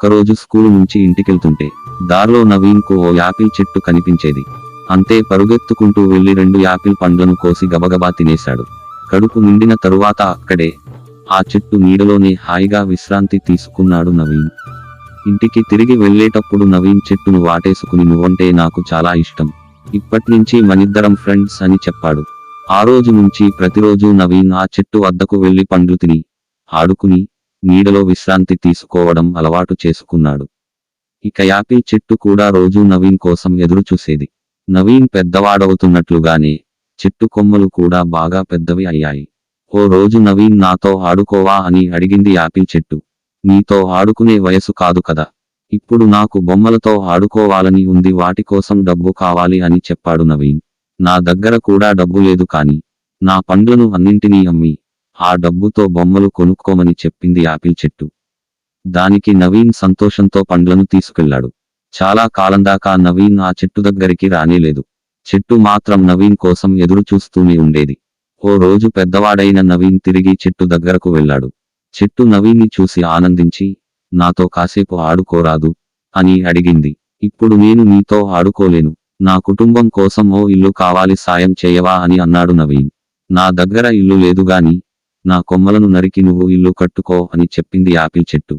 ఒకరోజు స్కూలు నుంచి ఇంటికెళ్తుంటే దారిలో నవీన్కు ఓ యాపిల్ చెట్టు కనిపించేది. అంతే పరుగెత్తుకుంటూ వెళ్ళి రెండు యాపిల్ పండ్లను కోసి గబగబా తినేశాడు. కడుపు నిండిన తరువాత అక్కడే ఆ చెట్టు నీడలోనే హాయిగా విశ్రాంతి తీసుకున్నాడు నవీన్. ఇంటికి తిరిగి వెళ్ళేటప్పుడు నవీన్ చెట్టును వాటేసుకుని నువ్వంటే నాకు చాలా ఇష్టం. ఇప్పట్నుంచి మనిద్దరం ఫ్రెండ్స్ అని చెప్పాడు. ఆ రోజు నుంచి ప్రతిరోజు నవీన్ ఆ చెట్టు వద్దకు వెళ్ళి పండ్లు తిని ఆడుకుని నీడలో విశ్రాంతి తీసుకోవడం అలవాటు చేసుకున్నాడు. ఇక యాపిల్ చెట్టు కూడా రోజూ నవీన్ కోసం ఎదురు చూసేది నవీన్ పెద్దవాడవుతున్నట్లుగానే చెట్టు కొమ్మలు కూడా బాగా పెద్దవి అయ్యాయి. ఓ రోజు నవీన్ నాతో ఆడుకోవా అని అడిగింది యాపిల్ చెట్టు. నీతో ఆడుకునే వయసు కాదు కదా. ఇప్పుడు నాకు బొమ్మలతో ఆడుకోవాలని ఉంది వాటి కోసం డబ్బు కావాలి అని చెప్పాడు నవీన్. నా దగ్గర కూడా డబ్బు లేదు కాని నా పండ్లను అన్నింటినీ అమ్మి ఆ డబ్బుతో బొమ్మలు కొనుక్కోమని చెప్పింది యాపిల్ చెట్టు. దానికి నవీన్ సంతోషంతో పండ్లను తీసుకెళ్ళాడు. చాలా కాలం దాకా నవీన్ ఆ చెట్టు దగ్గరికి రానేలేదు. చెట్టు మాత్రం నవీన్ కోసం ఎదురు చూస్తూనే ఉండేది. ఓ రోజు పెద్దవాడైన నవీన్ తిరిగి చెట్టు దగ్గరకు వెళ్ళాడు. చెట్టు నవీన్ని చూసి ఆనందించి నాతో కాసేపు ఆడుకోరాదు అని అడిగింది. ఇప్పుడు నేను నీతో ఆడుకోలేను. నా కుటుంబం కోసం ఓ ఇల్లు కావాలి సాయం చేయవా అని అన్నాడు నవీన్. నా దగ్గర ఇల్లు లేదుగాని నా కొమ్మలను నరికి నువ్వు ఇల్లు కట్టుకో అని చెప్పింది యాపిల్ చెట్టు.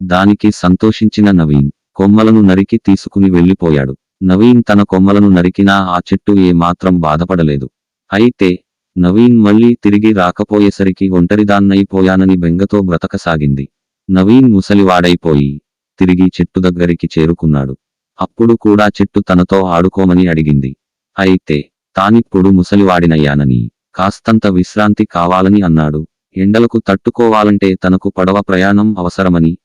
దానికి సంతోషించిన నవీన్ కొమ్మలను నరికి తీసుకుని వెళ్ళిపోయాడు. నవీన్ తన కొమ్మలను నరికినా ఆ చెట్టు ఏమాత్రం బాధపడలేదు. అయితే నవీన్ మళ్ళీ తిరిగి రాకపోయేసరికి ఒంటరిదాన్నైపోయానని బెంగతో బ్రతకసాగింది. నవీన్ ముసలివాడైపోయి తిరిగి చెట్టు దగ్గరికి చేరుకున్నాడు. అప్పుడు కూడా చెట్టు తనతో ఆడుకోమని అడిగింది. అయితే తానిప్పుడు ముసలివాడినయ్యానని కాస్తంత విశ్రాంతి కావాలని అన్నాడు. ఎండలకు తట్టుకోవాలంటే తనకు పడవ ప్రయాణం అవసరమని.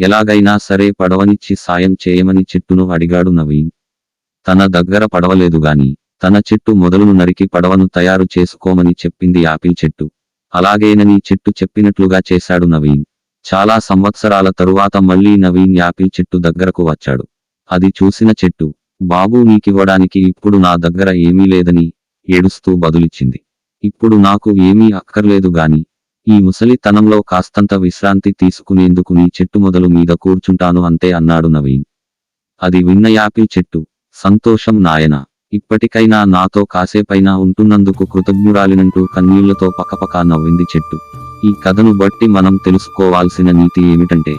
ఎలాగైనా సరే పడవనిచ్చి సాయం చేయమని చెట్టును అడిగాడు నవీన్. తన దగ్గర పడవలేదుగాని తన చెట్టు మొదలును నరికి పడవను తయారు చేసుకోమని చెప్పింది యాపిల్ చెట్టు. అలాగేనని చెట్టు చెప్పినట్లుగా చేశాడు నవీన్. చాలా సంవత్సరాల తరువాత మళ్ళీ నవీన్ యాపిల్ చెట్టు దగ్గరకు వచ్చాడు. అది చూసిన చెట్టు బాబు నీకివ్వడానికి ఇప్పుడు నా దగ్గర ఏమీ లేదని ఏడుస్తూ బదులిచ్చింది. ఇప్పుడు నాకు ఏమీ అక్కర్లేదు గాని ఈ ముసలితనంలో కాస్తంత విశ్రాంతి తీసుకునేందుకు నీ చెట్టు మొదలు మీద కూర్చుంటాను అంతే అన్నాడు నవీన్. అది విన్న యాపిల్ చెట్టు సంతోషం నాయనా ఇప్పటికైనా నాతో కాసేపైనా ఉంటున్నందుకు కృతజ్ఞురాలినంటూ కన్నీళ్ళతో పకపకా నవ్వింది చెట్టు. ఈ కథను బట్టి మనం తెలుసుకోవాల్సిన నీతి ఏమిటంటే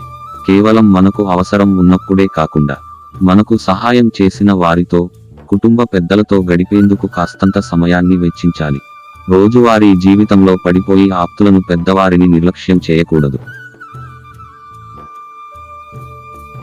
కేవలం మనకు అవసరం ఉన్నప్పుడే కాకుండా మనకు సహాయం చేసిన వారితో కుటుంబ పెద్దలతో గడిపేందుకు కాస్తంత సమయాన్ని వెచ్చించాలి. రోజువారీ జీవితంలో పడిపోయి ఆప్తులను పెద్దవారిని నిర్లక్ష్యం చేయకూడదు.